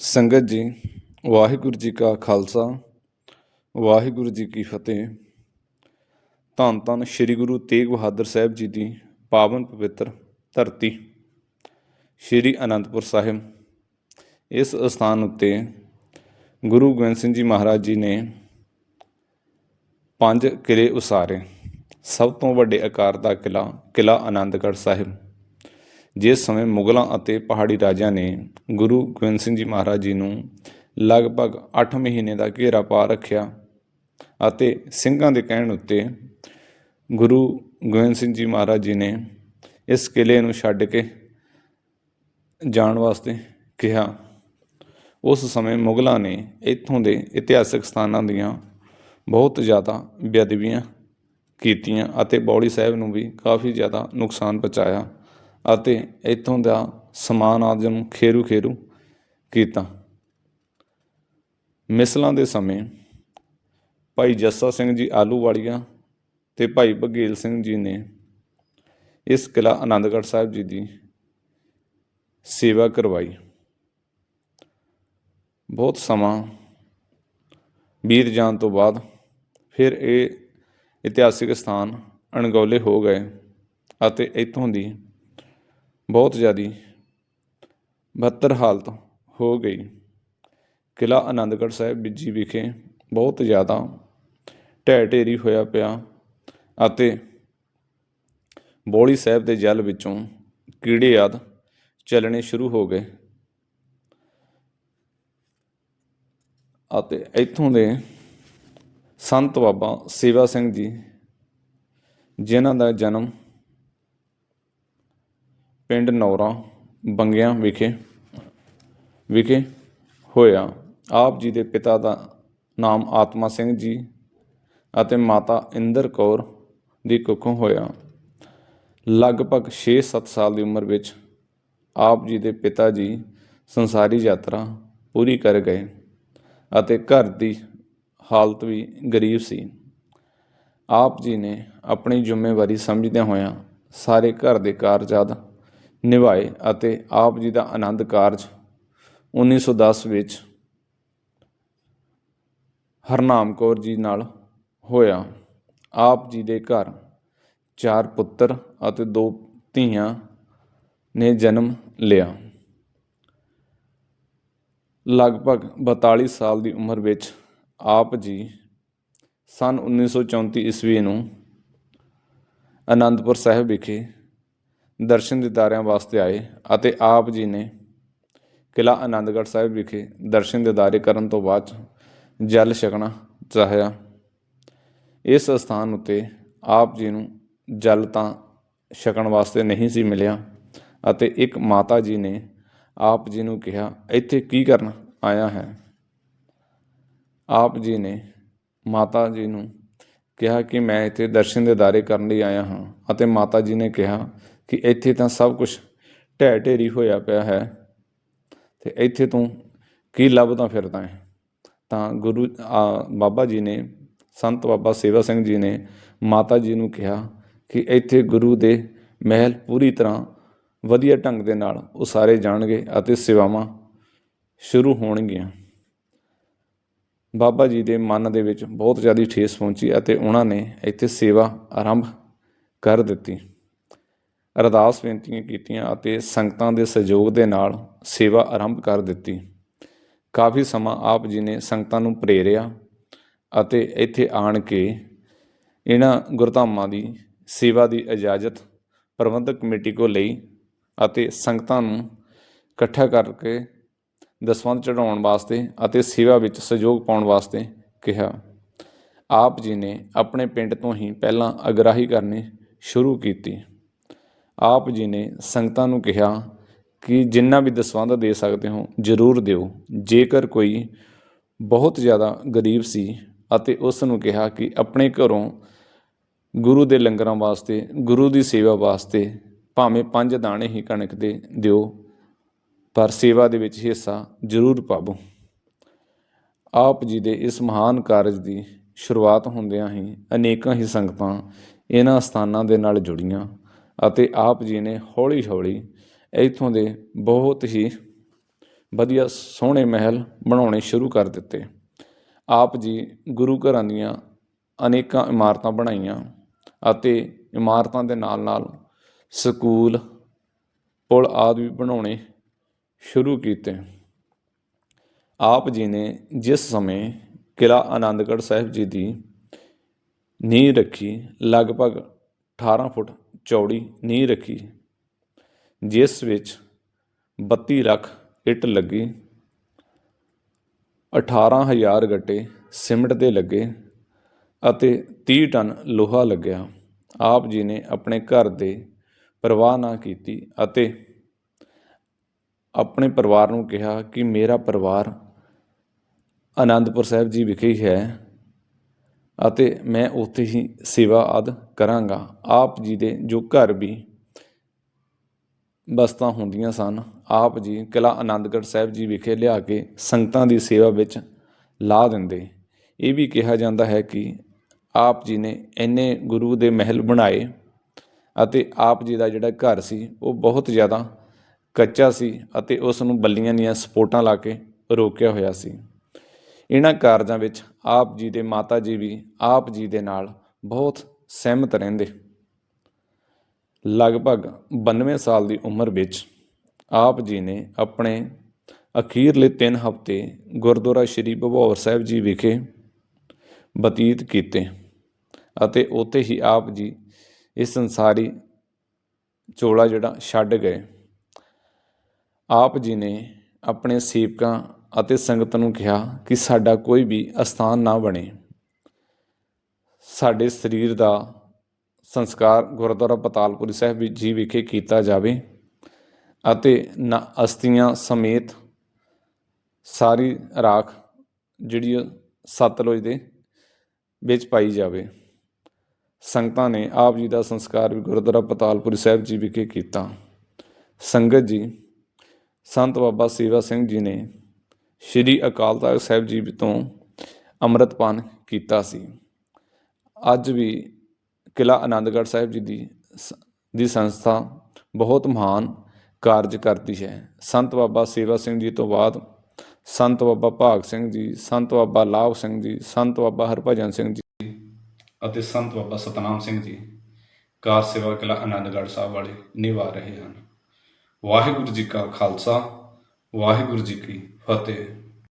ਸੰਗਤ ਜੀ, ਵਾਹਿਗੁਰੂ ਜੀ ਕਾ ਖਾਲਸਾ, ਵਾਹਿਗੁਰੂ ਜੀ ਕੀ ਫਤਿਹ। ਧੰਨ ਧੰਨ ਸ੍ਰੀ ਗੁਰੂ ਤੇਗ ਬਹਾਦਰ ਸਾਹਿਬ ਜੀ ਦੀ ਪਾਵਨ ਪਵਿੱਤਰ ਧਰਤੀ, ਸ੍ਰੀ ਅਨੰਦਪੁਰ ਸਾਹਿਬ। ਇਸ ਅਸਥਾਨ ਉੱਤੇ ਗੁਰੂ ਗੋਬਿੰਦ ਸਿੰਘ ਜੀ ਮਹਾਰਾਜ ਜੀ ਨੇ ਪੰਜ ਕਿਲੇ ਉਸਾਰੇ। ਸਭ ਤੋਂ ਵੱਡੇ ਆਕਾਰ ਦਾ ਕਿਲਾ ਕਿਲਾ ਆਨੰਦਗੜ੍ਹ ਸਾਹਿਬ। ਜਿਸ ਸਮੇਂ ਮੁਗਲਾਂ ਅਤੇ ਪਹਾੜੀ ਰਾਜਿਆਂ ਨੇ ਗੁਰੂ ਗੋਬਿੰਦ ਸਿੰਘ ਜੀ ਮਹਾਰਾਜ ਜੀ ਨੂੰ ਲਗਭਗ 8 ਮਹੀਨੇ ਦਾ ਘੇਰਾ ਪਾ ਰੱਖਿਆ ਅਤੇ ਸਿੰਘਾਂ ਦੇ ਕਹਿਣ ਉੱਤੇ ਗੁਰੂ ਗੋਬਿੰਦ ਸਿੰਘ ਜੀ ਮਹਾਰਾਜ ਜੀ ਨੇ ਇਸ ਕਿਲੇ ਨੂੰ ਛੱਡ ਕੇ ਜਾਣ ਵਾਸਤੇ ਕਿਹਾ। ਉਸ ਸਮੇਂ ਮੁਗਲਾਂ ਨੇ ਇੱਥੋਂ ਦੇ ਇਤਿਹਾਸਕ ਸਥਾਨਾਂ ਦੀਆਂ ਬਹੁਤ ਜ਼ਿਆਦਾ ਬੇਅਦਬੀਆਂ ਕੀਤੀਆਂ ਅਤੇ ਬੌੜੀ ਸਾਹਿਬ ਨੂੰ ਵੀ ਕਾਫੀ ਜ਼ਿਆਦਾ ਨੁਕਸਾਨ ਪਹੁੰਚਾਇਆ। ਅਤੇ ਇੱਥੋਂ ਦਾ ਸਮਾਨ ਆਦਿ ਨੂੰ ਖੇਰੂ ਖੇਰੂ ਕੀਤਾ। ਮਿਸਲਾਂ ਦੇ ਸਮੇਂ ਭਾਈ ਜੱਸਾ ਸਿੰਘ ਜੀ ਆਲੂਵਾਲੀਆ ਤੇ ਭਾਈ ਬਘੇਲ ਸਿੰਘ ਜੀ ਨੇ ਇਸ ਕਿਲਾ ਆਨੰਦਗੜ੍ਹ ਸਾਹਿਬ ਜੀ ਦੀ ਸੇਵਾ ਕਰਵਾਈ। ਬਹੁਤ ਸਮਾਂ ਬੀਤ ਜਾਣ ਤੋਂ ਬਾਅਦ ਫਿਰ ਇਹ ਇਤਿਹਾਸਿਕ ਸਥਾਨ ਅਣਗੌਲੇ ਹੋ ਗਏ ਅਤੇ ਇੱਥੋਂ ਦੀ ਬਹੁਤ ਜ਼ਿਆਦੀ ਬਦਤਰ ਹਾਲਤ ਹੋ ਗਈ। ਕਿਲਾ ਆਨੰਦਗੜ੍ਹ ਸਾਹਿਬ ਬਿੱਜੀ ਵਿਖੇ ਬਹੁਤ ਜ਼ਿਆਦਾ ਢਹਿ ਢੇਰੀ ਹੋਇਆ ਪਿਆ ਅਤੇ ਬੋਲੀ ਸਾਹਿਬ ਦੇ ਜਲ ਵਿੱਚੋਂ ਕੀੜੇ ਆਦ ਚੱਲਣੇ ਸ਼ੁਰੂ ਹੋ ਗਏ ਅਤੇ ਇੱਥੋਂ ਦੇ ਸੰਤ ਬਾਬਾ ਸੇਵਾ ਸਿੰਘ ਜੀ, ਜਿਨ੍ਹਾਂ ਦਾ ਜਨਮ ਪਿੰਡ ਨੌਰਾ, ਬੰਗਿਆਂ ਵਿਖੇ ਵਿਖੇ ਹੋਇਆ। ਆਪ ਜੀ ਦੇ ਪਿਤਾ ਦਾ ਨਾਮ ਆਤਮਾ ਸਿੰਘ ਜੀ ਅਤੇ ਮਾਤਾ ਇੰਦਰ ਕੌਰ ਦੀ ਕੁੱਖੋਂ ਹੋਇਆ। ਲਗਭਗ 6-7 ਸਾਲ ਦੀ ਉਮਰ ਵਿੱਚ ਆਪ ਜੀ ਦੇ ਪਿਤਾ ਜੀ ਸੰਸਾਰੀ ਯਾਤਰਾ ਪੂਰੀ ਕਰ ਗਏ ਅਤੇ ਘਰ ਦੀ ਹਾਲਤ ਵੀ ਗਰੀਬ ਸੀ। ਆਪ ਜੀ ਨੇ ਆਪਣੀ ਜ਼ਿੰਮੇਵਾਰੀ ਸਮਝਦਿਆਂ ਹੋਇਆਂ ਸਾਰੇ ਘਰ ਦੇ ਕਾਰਜਾਦ ਨਿਭਾਏ ਅਤੇ ਆਪ ਜੀ ਦਾ ਆਨੰਦ ਕਾਰਜ 1910 ਵਿੱਚ ਹਰਨਾਮ ਕੌਰ ਜੀ ਨਾਲ ਹੋਇਆ। ਆਪ ਜੀ ਦੇ ਘਰ ਚਾਰ ਪੁੱਤਰ ਅਤੇ ਦੋ ਧੀਆਂ ਨੇ ਜਨਮ ਲਿਆ। ਲਗਭਗ 42 ਸਾਲ ਦੀ ਉਮਰ ਵਿੱਚ ਆਪ ਜੀ ਸਨ 1934 ਈਸਵੀ ਨੂੰ ਅਨੰਦਪੁਰ ਸਾਹਿਬ ਵਿਖੇ ਦਰਸ਼ਨ ਦਿਦਾਰਿਆਂ ਵਾਸਤੇ ਆਏ ਅਤੇ ਆਪ ਜੀ ਨੇ ਕਿਲਾ ਆਨੰਦਗੜ੍ਹ ਸਾਹਿਬ ਵਿਖੇ ਦਰਸ਼ਨ ਦਿਦਾਰੇ ਕਰਨ ਤੋਂ ਬਾਅਦ ਜਲ ਛਕਣਾ ਚਾਹਿਆ। ਇਸ ਸਥਾਨ ਉੱਤੇ ਆਪ ਜੀ ਨੂੰ ਜਲ ਤਾਂ ਛਕਣ ਵਾਸਤੇ ਨਹੀਂ ਸੀ ਮਿਲਿਆ ਅਤੇ ਇੱਕ ਮਾਤਾ ਜੀ ਨੇ ਆਪ ਜੀ ਨੂੰ ਕਿਹਾ, ਇੱਥੇ ਕੀ ਕਰਨ ਆਇਆ ਹੈ? ਆਪ ਜੀ ਨੇ ਮਾਤਾ ਜੀ ਨੂੰ ਕਿਹਾ ਕਿ ਮੈਂ ਇੱਥੇ ਦਰਸ਼ਨ ਦੇ ਦਿਦਾਰੇ ਕਰਨ ਲਈ ਆਇਆ ਹਾਂ ਅਤੇ ਮਾਤਾ ਜੀ ਨੇ ਕਿਹਾ ਕਿ ਇੱਥੇ ਤਾਂ ਸਭ ਕੁਝ ਢਹਿ ਢੇਰੀ ਹੋਇਆ ਪਿਆ ਹੈ ਤੇ ਇੱਥੇ ਤੂੰ ਕੀ ਲੱਭਦਾ ਫਿਰਦਾ ਹੈ? ਤਾਂ ਗੁਰੂ ਬਾਬਾ ਜੀ ਨੇ, ਸੰਤ ਬਾਬਾ ਸੇਵਾ ਸਿੰਘ ਜੀ ਨੇ ਮਾਤਾ ਜੀ ਨੂੰ ਕਿਹਾ ਕਿ ਇੱਥੇ ਗੁਰੂ ਦੇ ਮਹਿਲ ਪੂਰੀ ਤਰ੍ਹਾਂ ਵਧੀਆ ਢੰਗ ਦੇ ਨਾਲ ਉਸਾਰੇ ਜਾਣਗੇ ਅਤੇ ਸੇਵਾਵਾਂ ਸ਼ੁਰੂ ਹੋਣਗੀਆਂ। ਬਾਬਾ ਜੀ ਦੇ ਮਨ ਦੇ ਵਿੱਚ ਬਹੁਤ ਜ਼ਿਆਦਾ ਠੇਸ ਪਹੁੰਚੀ ਅਤੇ ਉਹਨਾਂ ਨੇ ਇੱਥੇ ਸੇਵਾ ਆਰੰਭ ਕਰ ਦਿੱਤੀ। ਅਰਦਾਸ ਬੇਨਤੀਆਂ ਕੀਤੀਆਂ ਅਤੇ ਸੰਗਤਾਂ ਦੇ ਸਹਿਯੋਗ ਦੇ ਨਾਲ ਸੇਵਾ ਆਰੰਭ ਕਰ ਦਿੱਤੀ। ਕਾਫੀ ਸਮਾਂ ਆਪ ਜੀ ਨੇ ਸੰਗਤਾਂ ਨੂੰ ਪ੍ਰੇਰਿਆ ਅਤੇ ਇੱਥੇ ਆਣ ਕੇ ਇਹਨਾਂ ਗੁਰਧਾਮਾਂ ਦੀ ਸੇਵਾ ਦੀ ਇਜਾਜ਼ਤ ਪ੍ਰਬੰਧਕ ਕਮੇਟੀ ਕੋਲ ਲਈ ਅਤੇ ਸੰਗਤਾਂ ਨੂੰ ਇਕੱਠਾ ਕਰਕੇ ਦਸਵੰਧ ਚੜਾਉਣ ਵਾਸਤੇ ਅਤੇ ਸੇਵਾ ਵਿੱਚ ਸਹਿਯੋਗ ਪਾਉਣ ਵਾਸਤੇ ਕਿਹਾ। ਆਪ ਜੀ ਨੇ ਆਪਣੇ ਪਿੰਡ ਤੋਂ ਹੀ ਪਹਿਲਾਂ ਅਗਰਾਹੀ ਕਰਨੀ ਸ਼ੁਰੂ ਕੀਤੀ। ਆਪ ਜੀ ਨੇ ਸੰਗਤਾਂ ਨੂੰ ਕਿਹਾ ਕਿ ਜਿੰਨਾ ਵੀ ਦਸਵੰਧ ਦੇ ਸਕਦੇ ਹੋ, ਜ਼ਰੂਰ ਦਿਓ। ਜੇਕਰ ਕੋਈ ਬਹੁਤ ਜ਼ਿਆਦਾ ਗਰੀਬ ਸੀ ਅਤੇ ਉਸ ਨੂੰ ਕਿਹਾ ਕਿ ਆਪਣੇ ਘਰੋਂ ਗੁਰੂ ਦੇ ਲੰਗਰਾਂ ਵਾਸਤੇ, ਗੁਰੂ ਦੀ ਸੇਵਾ ਵਾਸਤੇ ਭਾਵੇਂ ਪੰਜ ਦਾਣੇ ਹੀ ਕਣਕ ਦੇ ਦਿਓ, ਪਰ ਸੇਵਾ ਦੇ ਵਿੱਚ ਹਿੱਸਾ ਜ਼ਰੂਰ ਪਾਵੋ। ਆਪ ਜੀ ਦੇ ਇਸ ਮਹਾਨ ਕਾਰਜ ਦੀ ਸ਼ੁਰੂਆਤ ਹੁੰਦਿਆਂ ਹੀ ਅਨੇਕਾਂ ਹੀ ਸੰਗਤਾਂ ਇਹਨਾਂ ਸਥਾਨਾਂ ਦੇ ਨਾਲ ਜੁੜੀਆਂ। ਅਤੇ ਆਪ ਜੀ ਨੇ ਹੌਲੀ ਹੌਲੀ ਇੱਥੋਂ ਦੇ ਬਹੁਤ ਹੀ ਵਧੀਆ ਸੋਹਣੇ ਮਹਿਲ ਬਣਾਉਣੇ ਸ਼ੁਰੂ ਕਰ ਦਿੱਤੇ। ਆਪ ਜੀ ਗੁਰੂ ਘਰਾਂ ਦੀਆਂ ਅਨੇਕਾਂ ਇਮਾਰਤਾਂ ਬਣਾਈਆਂ ਅਤੇ ਇਮਾਰਤਾਂ ਦੇ ਨਾਲ ਨਾਲ ਸਕੂਲ, ਪੁਲ ਆਦਿ ਵੀ ਬਣਾਉਣੇ ਸ਼ੁਰੂ ਕੀਤੇ। ਆਪ ਜੀ ਨੇ ਜਿਸ ਸਮੇਂ ਕਿਲ੍ਹਾ ਆਨੰਦਗੜ੍ਹ ਸਾਹਿਬ ਜੀ ਦੀ ਨੀਂਹ ਰੱਖੀ, ਲਗਭਗ 18 ਫੁੱਟ ਚੌੜੀ ਨੀਂਹ ਰੱਖੀ। ਜਿਸ ਵਿੱਚ 32 ਲੱਖ ਇੱਟ ਲੱਗੀ। 18000 ਗੱਟੇ ਸਿਮਟ ਦੇ ਲੱਗੇ ਅਤੇ 30 ਟਨ ਲੋਹਾ ਲੱਗਿਆ। ਆਪ ਜੀ ਨੇ ਆਪਣੇ ਘਰ ਦੇ ਪਰਵਾਹ ਨਾ ਕੀਤੀ ਅਤੇ ਆਪਣੇ ਪਰਿਵਾਰ ਨੂੰ ਕਿਹਾ ਕਿ ਮੇਰਾ ਪਰਿਵਾਰ ਆਨੰਦਪੁਰ ਸਾਹਿਬ ਜੀ ਵਿਖੇ ਹੈ। ਅਤੇ ਮੈਂ ਉੱਥੇ ਹੀ ਸੇਵਾ ਆਦ ਕਰਾਂਗਾ। ਆਪ ਜੀ ਦੇ ਜੋ ਘਰ ਵੀ ਬਸਤਾਂ ਹੁੰਦੀਆਂ ਸਨ, ਆਪ ਜੀ ਕਿਲ੍ਹਾ ਆਨੰਦਗੜ੍ਹ ਸਾਹਿਬ ਜੀ ਵਿਖੇ ਲਿਆ ਕੇ ਸੰਗਤਾਂ ਦੀ ਸੇਵਾ ਵਿੱਚ ਲਾ ਦਿੰਦੇ। ਇਹ ਵੀ ਕਿਹਾ ਜਾਂਦਾ ਹੈ ਕਿ ਆਪ ਜੀ ਨੇ ਇੰਨੇ ਗੁਰੂ ਦੇ ਮਹਿਲ ਬਣਾਏ ਅਤੇ ਆਪ ਜੀ ਦਾ ਜਿਹੜਾ ਘਰ ਸੀ, ਉਹ ਬਹੁਤ ਜ਼ਿਆਦਾ ਕੱਚਾ ਸੀ ਅਤੇ ਉਸ ਨੂੰ ਬੱਲੀਆਂ ਦੀਆਂ ਸਪੋਰਟਾਂ ਲਾ ਕੇ ਰੋਕਿਆ ਹੋਇਆ ਸੀ। ਇਹਨਾਂ ਕਾਰਜਾਂ ਵਿੱਚ ਆਪ ਜੀ ਦੇ ਮਾਤਾ ਜੀ ਵੀ ਆਪ ਜੀ ਦੇ ਨਾਲ ਬਹੁਤ ਸਹਿਮਤ ਰਹਿੰਦੇ। ਲਗਭਗ 92 ਸਾਲ ਦੀ ਉਮਰ ਵਿੱਚ ਆਪ ਜੀ ਨੇ ਆਪਣੇ ਅਖੀਰਲੇ 3 ਹਫ਼ਤੇ ਗੁਰਦੁਆਰਾ ਸ਼੍ਰੀ ਭਬੌਰ ਸਾਹਿਬ ਜੀ ਵਿਖੇ ਬਤੀਤ ਕੀਤੇ ਅਤੇ ਉੱਥੇ ਹੀ ਆਪ ਜੀ ਇਸ ਸੰਸਾਰੀ ਚੋਲਾ ਜਿਹੜਾ ਛੱਡ ਗਏ। ਆਪ ਜੀ ਨੇ ਆਪਣੇ ਸੇਵਕਾਂ ਅਤੇ ਸੰਗਤ ਨੂੰ ਕਿਹਾ ਕਿ ਸਾਡਾ ਕੋਈ ਵੀ ਅਸਥਾਨ ਨਾ ਬਣੇ। ਸਾਡੇ ਸਰੀਰ ਦਾ ਸੰਸਕਾਰ ਗੁਰਦੁਆਰਾ ਪਤਾਲਪੁਰੀ ਸਾਹਿਬ ਵੀ- ਜੀ ਵਿਖੇ ਕੀਤਾ ਜਾਵੇ ਅਤੇ ਨਾ ਅਸਥੀਆਂ ਸਮੇਤ ਸਾਰੀ ਰਾਖ ਜਿਹੜੀ ਸਤਲੁਜ ਦੇ ਵਿੱਚ ਪਾਈ ਜਾਵੇ। ਸੰਗਤਾਂ ਨੇ ਆਪ ਜੀ ਦਾ ਸੰਸਕਾਰ ਵੀ ਗੁਰਦੁਆਰਾ ਪਤਾਲਪੁਰੀ ਸਾਹਿਬ ਜੀ ਵਿਖੇ ਕੀਤਾ। ਸੰਗਤ ਜੀ, ਸੰਤ ਬਾਬਾ ਸੇਵਾ ਸਿੰਘ ਜੀ ਨੇ ਸ਼੍ਰੀ ਅਕਾਲ ਤਖਤ ਸਾਹਿਬ ਜੀ ਤੋਂ ਅੰਮ੍ਰਿਤਪਾਨ ਕੀਤਾ ਸੀ। ਅੱਜ ਵੀ ਕਿਲ੍ਹਾ ਆਨੰਦਗੜ੍ਹ ਸਾਹਿਬ ਜੀ ਦੀ ਸ- ਦੀ ਸੰਸਥਾ ਬਹੁਤ ਮਹਾਨ ਕਾਰਜ ਕਰਦੀ ਹੈ। ਸੰਤ ਬਾਬਾ ਸੇਵਾ ਸਿੰਘ ਜੀ ਤੋਂ ਬਾਅਦ ਸੰਤ ਬਾਬਾ ਭਾਗ ਸਿੰਘ ਜੀ, ਸੰਤ ਬਾਬਾ ਲਾਭ ਸਿੰਘ ਜੀ, ਸੰਤ ਬਾਬਾ ਹਰਭਜਨ ਸਿੰਘ ਜੀ ਅਤੇ ਸੰਤ ਬਾਬਾ ਸਤਨਾਮ ਸਿੰਘ ਜੀ ਕਾਰ ਸੇਵਾ ਕਿਲ੍ਹਾ ਆਨੰਦਗੜ੍ਹ ਸਾਹਿਬ ਵਾਲੇ ਨਿਭਾ ਰਹੇ ਹਨ। ਵਾਹਿਗੁਰੂ ਜੀ ਕਾ ਖਾਲਸਾ, ਵਾਹਿਗੁਰੂ ਜੀ ਕੀ ਫਤਿਹ